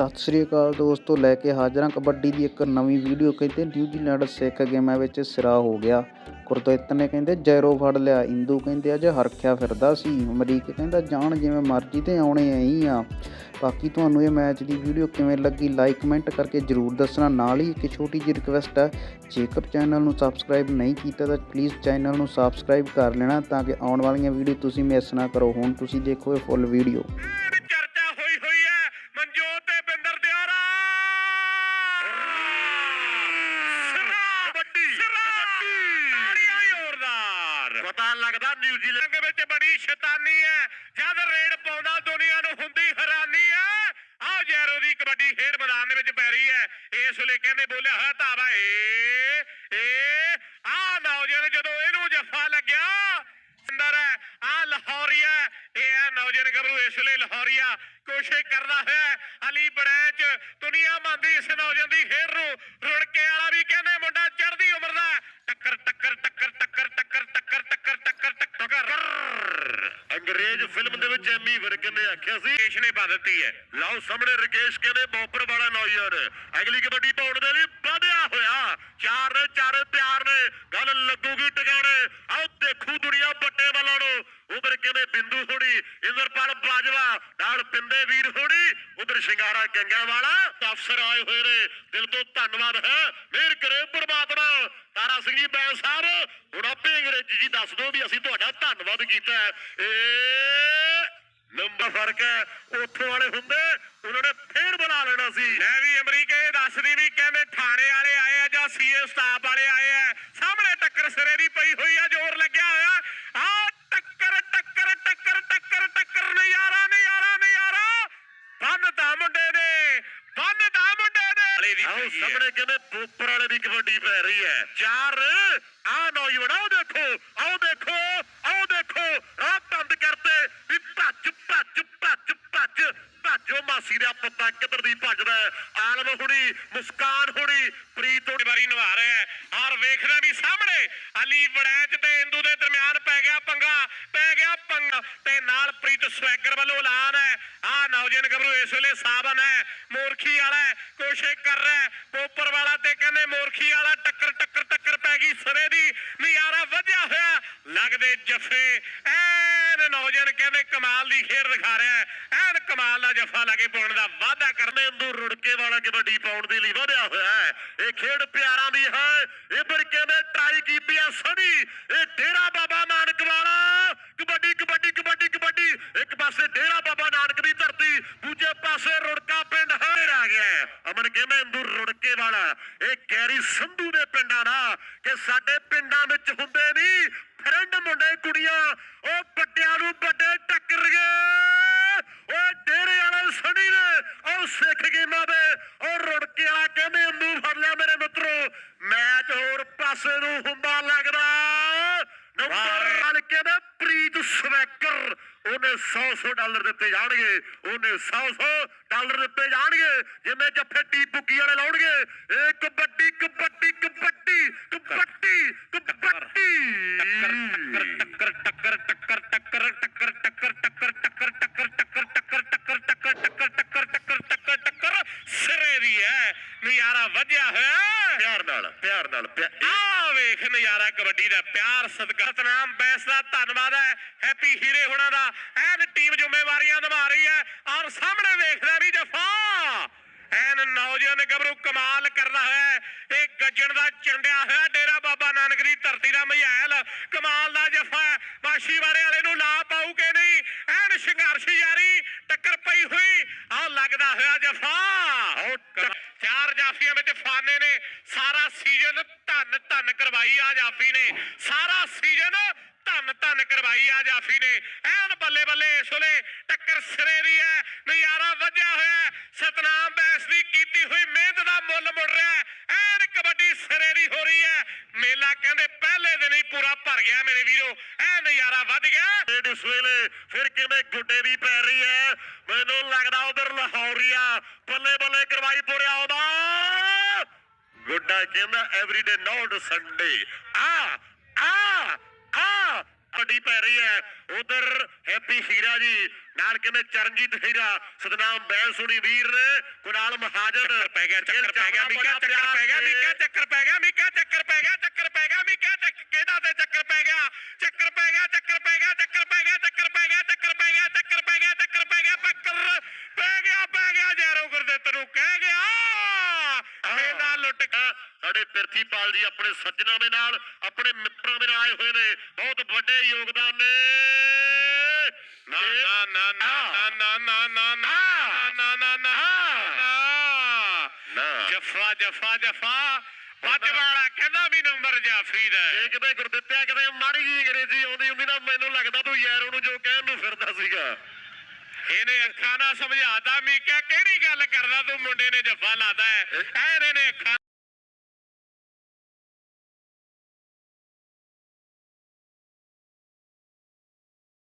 ਸਤਿ ਸ੍ਰੀ ਅਕਾਲ ਦੋਸਤੋ, ਲੈ ਕੇ ਹਾਜ਼ਰਾਂ ਕਬੱਡੀ ਦੀ ਇੱਕ ਨਵੀਂ ਵੀਡੀਓ। ਕਹਿੰਦੇ ਨਿਊਜ਼ੀਲੈਂਡ ਸਿੱਖ ਗੇਮਾਂ ਵਿੱਚ ਸਿਰਾ ਹੋ ਗਿਆ। ਗੁਰਦਿੱਤ ਨੇ ਕਹਿੰਦੇ ਜੈਰੋ ਫੜ ਲਿਆ। ਇੰਦੂ ਕਹਿੰਦੇ ਅੱਜ ਹਰਖਿਆ ਫਿਰਦਾ ਸੀ। ਅਮਰੀਕ ਕਹਿੰਦਾ ਜਾਣ ਜਿਵੇਂ ਮਰਜ਼ੀ ਤੇ ਆਉਣੇ ਐ ਹੀ ਆ। ਬਾਕੀ ਤੁਹਾਨੂੰ ਇਹ ਮੈਚ ਦੀ ਵੀਡੀਓ ਕਿਵੇਂ ਲੱਗੀ ਲਾਈਕ ਕਮੈਂਟ ਕਰਕੇ ਜਰੂਰ ਦੱਸਣਾ। ਨਾਲ ਹੀ ਇੱਕ ਛੋਟੀ ਜਿਹੀ ਰਿਕਵੈਸਟ ਹੈ, ਜੇਕਰ ਚੈਨਲ ਨੂੰ ਸਬਸਕ੍ਰਾਈਬ ਨਹੀਂ ਕੀਤਾ ਤਾਂ ਪਲੀਜ਼ ਚੈਨਲ ਨੂੰ ਸਬਸਕ੍ਰਾਈਬ ਕਰ ਲੈਣਾ ਤਾਂ ਕਿ ਆਉਣ ਵਾਲੀਆਂ ਵੀਡੀਓ ਤੁਸੀਂ ਮਿਸ ਨਾ ਕਰੋ। ਹੁਣ ਤੁਸੀਂ ਦੇਖੋ ਇਹ ਫੁੱਲ ਵੀਡੀਓ ਐਨ ਚਰਚਾ ਹੋਈ ਹੋਈ ਹੈ ਮਨਜੋਤ ਤੇ ਬਿੰਦਰ ਦਿਆਰਾ ਕਬੱਡੀ ਕਬੱਡੀ ਤਾੜੀਆਂ ਜ਼ੋਰਦਾਰ ਲੱਗਦਾ ਨਿਊਜ਼ੀਲੈਂਡ ਦੇ ਵਿੱਚ ਬੜੀ ਸ਼ੈਤਾਨੀ ਹੈ। ਜਦ ਰੇਡ ਪਾਉਂਦਾ, ਦੁਨੀਆ ਨੂੰ ਹੁੰਦੀ ਹੈਰਾਨੀ ਹੈ। ਆਹ ਜੈਰੋ ਦੀ ਕਬੱਡੀ ਖੇਡ ਮੈਦਾਨ ਦੇ ਵਿੱਚ ਪੈ ਰਹੀ ਹੈ। ਇਸ ਵੇਲੇ ਕਹਿੰਦੇ ਬੋਲਿਆ ਹੋਇਆ ਧਾਵਾ, ਏ ਏ, ਆਹ ਨੌਜਵਾਨ ਜਦੋਂ ਇਹਨੂੰ ਜੱਫਾ ਲੱਗਿਆ, ਅੰਦਰ ਹੈ ਆ ਲਾਹੌਰੀਆ ਇਹ ਹੈ ਨੌਜਵਾਨ ਗੱਭਰੂ, ਇਸ ਵੇਲੇ ਲਾਹੌਰੀਆ ਕੋਸ਼ਿਸ਼ ਕਰਦਾ ਹੋਇਆ ਅੰਗਰੇਜ਼ ਫਿਲਮ ਦੇ ਵਿੱਚ ਐਮੀ ਵਿਰਕ ਨੇ ਆਖਿਆ ਸੀ। ਰਕੇਸ਼ ਨੇ ਪਾ ਦਿੱਤੀ ਹੈ। ਲਓ ਸਾਹਮਣੇ ਰਕੇਸ਼ ਕਹਿੰਦੇ, ਬੌਪਰ ਵਾਲਾ ਨੌਜਵਾਨ। ਅਗਲੀ ਕਬੱਡੀ ਪਾਉਣ ਦੇ ਲਈ ਵਧਿਆ ਹੋਇਆ। ਚਾਰ ਨੇ, ਚਾਰੇ ਤਿਆਰ ਨੇ। ਗੱਲ ਲੱਗੂਗੀ ਟਿਕਾਣੇ। ਆਓ ਦੇਖੂ ਦੁਨੀਆ ਬੱਟੇ ਵਾਲਾ ਨੂੰ। ਉਧਰ ਕਹਿੰਦੇ ਬਿੰਦੂ ਥੋੜੀ ਇੰਦਰਪਾਲ ਬਾਜਵਾ, ਨਾਲ ਪਿੰਦੇ ਵੀਰ ਹੋਣੀ, ਉਧਰ ਸ਼ਿੰਗਾਰਾ ਕੰਗਿਆਂ ਵਾਲਾ ਅਫਸਰ ਆਏ ਹੋਏ ਨੇ। ਦਿਲ ਤੋਂ ਧੰਨਵਾਦ ਹੈ। ਮਿਹਰ ਕਰੇ ਪ੍ਰਮਾਤਮਾ ਤਾਰਾ ਸਿੰਘ ਜੀ ਬੈਂ ਸਾਹਿਬ ਹੁਣ ਆਪੇ ਅੰਗਰੇਜ਼ੀ ਜੀ ਦੱਸ ਦਿਓ ਵੀ ਅਸੀਂ ਤੁਹਾਡਾ ਧੰਨਵਾਦ ਕੀਤਾ ਏ ਨੰਬਰ ਫ਼ਰਕ ਹੈ। ਉੱਥੋਂ ਵਾਲੇ ਹੁੰਦੇ, ਉਹਨਾਂ ਨੇ ਫੇਰ ਬੁਲਾ ਲੈਣਾ ਸੀ ਮੈਂ ਵੀ ਅਮਰੀਕਾ ਇਹ ਦੱਸਦੀ ਵੀ ਕਹਿੰਦੇ ਥਾਣੇ ਵਾਲੇ ਆਏ ਆ ਜਾਂ ਸੀਏ ਸਟਾਫ ਵਾਲੇ ਆਏ ਆ ਸਾਹਮਣੇ ਟੱਕਰ ਸਿਰੇ ਦੀ ਪਈ ਹੋਈ ਆ ਜ਼ੋਰ ਲੱਗਿਆ ਹੋਇਆ ਆ ਟੱਕਰ ਟੱਕਰ ਟੱਕਰ ਟੱਕਰ ਟੱਕਰ ਨਜ਼ਾਰਾ ਨਜ਼ਾਰਾ ਨਜ਼ਾਰਾ ਬੰਨਦਾ ਮੁੰਡੇ ਨੇ ਬੰਨਦਾ ਮੁੰਡੇ ਨੇ ਆਓ ਸਾਹਮਣੇ ਕਹਿੰਦੇ ਪੋਪਰ ਵਾਲੇ ਦੀ ਕਬੱਡੀ ਪੈ ਰਹੀ ਹੈ। ਚਾਰ ਆ ਨੌਜਵਾਨ ਆਓ ਦੇਖੋ ਆਓ ਦੇਖੋ ਆਓ ਦੇਖੋ ਰਾਹ ਬੰਦ ਕਰਤੇ ਵੀ ਭੱਜ ਭੱਜ ਭੱਜ ਭੱਜ ਭੱਜੋ। ਮਾਸੀ ਦਾ ਪੁੱਤਾ ਕਿੱਧਰ ਦੀ ਭੱਜਦਾ? ਆਲਮ ਹੁਣੀ ਮੁਸਕਾਨ ਹੁਣੀ ਪ੍ਰੀਤ ਹੁਣੀ ਵਾਰੀ ਨਿਭਾ ਰਿਹਾ ਹੈ। ਔਰ ਵੇਖਦਾ ਵੀ ਸਾਹਮਣੇ ਅਲੀ ਵੜੈਚ ਤੇ ਇੰਦੂ ਦੇ ਦਰਮਿਆਨ ਪੈ ਗਿਆ ਪੰਗਾ ਪੈ ਗਿਆ ਪੰਗਾ। ਤੇ ਨਾਲ ਪ੍ਰੀਤ ਸਵੈਗਰ ਵੱਲੋਂ ਆ ਨੌਜਵਾਨ ਇਸ ਵੇਲੇ ਸਾਬਨ ਹੈ ਮੋਰਖੀ ਵਾਲਾ ਕੋਸ਼ਿਸ਼ ਕਰ ਰਿਹਾ ਹੈ, ਵਾਲਾ ਤੇ ਕਹਿੰਦੇ ਮੋਰਖੀ ਵਾਲਾ ਟੱਕਰ ਟੱਕਰ ਟੱਕਰ ਪੈ ਗਈ ਸਰੇ ਦੀ ਨਜ਼ਾਰਾ ਵਧਿਆ ਹੋਇਆ। ਲੱਗਦੇ ਜੱਫੇ ਐਨ ਨੌਜਵਾਨ ਕਹਿੰਦੇ ਕਮਾਲ ਦੀ ਖੇਡ ਦਿਖਾ ਰਿਹਾ ਐਨ ਕਮਾਲ ਦਾ ਜੱਫਾ ਲਾਗੇ ਪਾਉਣ ਦਾ ਵਾਅਦਾ ਕਰਦੇ ਅੰਦੂ ਰੁੜਕੇ ਵਾਲਾ ਕਬੱਡੀ ਪਾਉਣ ਦੇ ਲਈ ਵਧਿਆ ਹੋਇਆ ਹੈ। ਇਹ ਖੇਡ ਪਿਆਰਾਂ ਦੀ ਹੈ ਇਹ ਪਰ ਕਹਿੰਦੇ ਟਰਾਈ ਕੀਤੀ ਆ ਸਣੀ ਇਹ ਡੇਰਾ ਬਾਬਾ ਨਾਨਕ ਵਾਲਾ ਕਬੱਡੀ ਕਬੱਡੀ ਕਬੱਡੀ ਕਬੱਡੀ ਇੱਕ ਪਾਸੇ ਡੇਰਾ ਬਾਬਾ ਨਾਨਕ ਦੀ ਧਰਤੀ ਦੂਜੇ ਪਾਸੇ ਰੁੜਕਾ ਪਿੰਡ ਹੈ ਆ ਗਿਆ ਹੈ। ਅਮਨ ਕਹਿੰਦੇ ਅੰਦੂ ਰੁੜਕੇ ਵਾਲਾ ਇਹ ਗੈਰੀ ਸੰਧੂ ਦੇ ਪਿੰਡਾਂ ਦਾ ਕਿ ਸਾਡੇ ਪਿੰਡਾਂ ਵਿੱਚ ਹੁੰਦੇ ਨਹੀਂ ਫਰੈਂਡ ਮੁੰਡੇ ਕੁੜੀਆਂ, ਉਹ ਪੱਟਿਆਂ ਨੂੰ ਵੱਡੇ ਟੱਕਰ ਗਏ ਓਏ ਡੇਰੇ ਵਾਲੇ ਸਣੀ ਨੇ, ਉਹ ਸਿੱਖ ਗੇਮਾਂ ਦੇ ਉਹ ਰੁੜਕੇ ਵਾਲਾ ਕਹਿੰਦੇ ਅੰਦੂ ਫੜ ਲਿਆ ਮੇਰੇ ਮਿੱਤਰੋ। ਮੈਚ ਹੋਰ ਪਾਸੇ ਨੂੰ ਹੁੰਦਾ ਲੱਗਦਾ ਨੰਬਰ ਨਾਲ ਕਹਿੰਦੇ ਪ੍ਰੀਤ ਸਵੈਕਰ ਉਹਨੇ 100 100 ਡਾਲਰ ਦਿੱਤੇ ਜਾਣਗੇ ਉਹਨੇ 100 100 ਡਾਲਰ ਦਿੱਤੇ ਜਾਣਗੇ ਜਿਵੇਂ ਜੱਫੇ ਟੀ ਪੁੱਕੀ ਵਾਲੇ ਲਾਉਣਗੇ ਇਹ ਕਬੱਡੀ ਕਬੱਡੀ ਕਬੱਡੀ ਕਬੱਡੀ ਕਬੱਡੀ ਟੱਕਰ ਟੱਕਰ ਟੱਕਰ ਟੱਕਰ ਟੱਕਰ ਟੱਕਰ ਟੱਕਰ ਟੱਕਰ ਟੱਕਰ ਟੱਕਰ ਟੱਕਰ ਟੱਕਰ ਟੱਕਰ ਟੱਕਰ ਟੱਕਰ ਟੱਕਰ ਟੱਕਰ ਟੱਕਰ ਸਿਰੇ ਦੀ ਹੈ ਨਜ਼ਾਰਾ ਵਧਿਆ ਹੋਇਆ ਪਿਆਰ ਨਾਲ ਪਿਆਰ ਨਾਲ ਆ ਵੇਖ ਨਜ਼ਾਰਾ ਕਬੱਡੀ ਦਾ ਪਿਆਰ, ਸਦਕਾ, ਸਤਨਾਮ, ਬੈਸ ਦਾ ਧੰਨਵਾਦ ਹੈ। ਹੈਪੀ ਹੀਰੇ ਹੁਣਾਂ ਦਾ। ਐਨ ਟੀਮ ਜ਼ਿੰਮੇਵਾਰੀਆਂ ਨਿਭਾ ਰਹੀ ਹੈ ਔਰ ਸਾਹਮਣੇ ਵੇਖਦਾ ਵੀ ਜਫਾ। ਐਨ ਨੌਜਵਾਨ ਗੱਭਰੂ ਕਮਾਲ ਕਰਦਾ ਹੈ। ਇਹ ਗੱਜਣ ਦਾ ਚੰਡਿਆ ਹੋਇਆ ਡੇਰਾ ਬਾਬਾ ਨਾਨਕ ਦੀ ਧਰਤੀ ਦਾ ਮਹਿਲ। ਕਮਾਲ ਦਾ ਜਫਾ ਹੈ। ਬਾਸ਼ੀਵਾੜੇ ਵਾਲੇ ਨੂੰ ਲਾ ਪਾਉ ਕਿ ਨਹੀਂ? ਐਨ ਸੰਘਰਸ਼ ਜਾਰੀ, ਟੱਕਰ ਪਈ ਹੋਈ। ਆਹ ਲੱਗਦਾ ਹੋਇਆ ਜਫਾ ਚਾਰ ਜਾਫੀਆਂ ਵਿੱਚ ਫਾਨੇ ਨੇ ਸਾਰਾ ਸੀਜ਼ਨ ਧੰਨ ਧੰਨ ਕਰਵਾਈ ਆ ਜਾਫੀ ਨੇ। ਸਾਰਾ ਸੀਜ਼ਨ ਧੰਨ ਧੰਨ ਕਰਵਾਈ ਆ ਜਾਫੀ ਨੇ। ਐਨ ਬੱਲੇ ਬੱਲੇ ਇਸ ਵੇਲੇ ਟੱਕਰ ਸਿਰੇ ਦੀ ਹੈ, ਨਜ਼ਾਰਾ ਵੱਜਿਆ ਹੋਇਆ ਸਤਨਾਮ ਬੈਸ ਦੀ ਕੀਤੀ ਹੋਈ ਮਿਹਨਤ ਦਾ ਮੁੱਲ ਮੁੜ ਰਿਹਾ ਐਨ ਕਬੱਡੀ ਸਿਰੇ ਦੀ ਹੋ ਰਹੀ ਹੈ। ਮੇਲਾ ਕਹਿੰਦੇ ਪਹਿਲੇ ਦਿਨ ਹੀ ਪੂਰਾ ਭਰ ਗਿਆ ਮੇਰੇ ਵੀਰੋ। ਐ ਨਜ਼ਾਰਾ ਵੱਧ ਗਿਆ। ਇਸ ਵੇਲੇ ਫਿਰ ਕਿਵੇਂ ਗੁੱਡੇ ਦੀ ਪੈ ਰਹੀ ਹੈ? ਮੈਨੂੰ ਲੱਗਦਾ ਉਧਰ ਲਾਹੌਰੀਆ ਬੱਲੇ ਬੱਲੇ ਕਰਵਾਈ ਪੂਰਿਆ ਆਉਂਦਾ ਗੁੱਡਾ ਕਹਿੰਦਾ ਐਵਰੀਡੇ ਨੋਟ ਸੰਡੇ ਆ ਆ ਆ ਵੱਡੀ ਪੈ ਰਹੀ ਹੈ। ਉਧਰ ਹੈਪੀ ਹੀਰਾ ਜੀ ਨਾਲ ਕਹਿੰਦੇ ਚਰਨਜੀਤ ਹੀਰਾ ਸਤਨਾਮ ਬੈਲ ਸੁਣੀ ਵੀਰ ਨੇ ਕੁਨਾਲ ਮਹਾਜਨ। ਪੈ ਗਿਆ ਚੱਕਰ ਪੈ ਗਿਆ ਮੀਕਾ ਚੱਕਰ ਪੈ ਗਿਆ ਮੀਕਾ ਚੱਕਰ ਪੈ ਗਿਆ ਮੀਕਾ ਚੱਕਰ ਪੈ ਗਿਆ ਚੱਕਰ ਪੈ ਗਿਆ ਮੀਕਾ ਕਿਹਦਾ ਤੇ ਚੱਕਰ ਪੈ ਗਿਆ? ਚੱਕਰ ਪੈ ਗਿਆ ਚੱਕਰ ਪੈ ਗਿਆ ਚੱਕਰ ਪੈ ਗਿਆ ਚੱਕਰ ਪੈ ਗਿਆ ਚੱਕਰ ਪੈ ਗਿਆ ਚੱਕਰ ਪੈ ਗਿਆ ਪੱਕਰ ਪੈ ਗਿਆ ਪੈ ਗਿਆ ਜੈਰੋ ਗੁਰਦਿੱਤ ਨੂੰ ਕਹਿ ਗਿਆ ਮੇਲਾ ਲੁੱਟ ਕੇ ਪ੍ਰਿਥੀਪਾਲ ਜੀ ਆਪਣੇ ਸੱਜਣਾ ਦੇ ਨਾਲ ਆਪਣੇ ਮਿੱਤਰਾਂ ਦੇ ਨਾਲ ਆਏ ਹੋਏ ਨੇ ਬਹੁਤ ਵੱਡੇ ਯੋਗਦਾਨ ਨੇ ਨਾ ਨਾ ਨਾ ਨਾ ਨਾ ਨਾ ਨਾ ਨਾ ਨਾ ਨਾ ਜਫਾ ਜਫਾ ਜਫਾ ਵੱਜ ਵਾਲਾ ਕਹਿੰਦਾ ਵੀ ਨੰਬਰ ਜਾਫਰੀ ਦਾ ਜੇ ਕਿਤੇ ਗੁਰਦਿੱਤਿਆ ਕਿਤੇ ਮਾੜੀ ਜੀ ਅੰਗਰੇਜ਼ੀ ਆਉਂਦੀ ਹੁੰਦੀ ਨਾ ਮੈਨੂੰ ਲੱਗਦਾ ਤੂੰ ਯਾਰ ਨੂੰ ਜੋ ਕਹਿਣ ਨੂੰ ਫਿਰਦਾ ਸੀਗਾ ਇਹਨੇ ਅੱਖਾਂ ਨਾਲ ਸਮਝਾਤਾ ਮੀਕਾ ਕਿਹੜੀ ਗੱਲ ਕਰਦਾ ਤੂੰ ਮੁੰਡੇ ਨੇ ਜੱਫਾ ਲਾਦਾ ਅੱਖਾਂ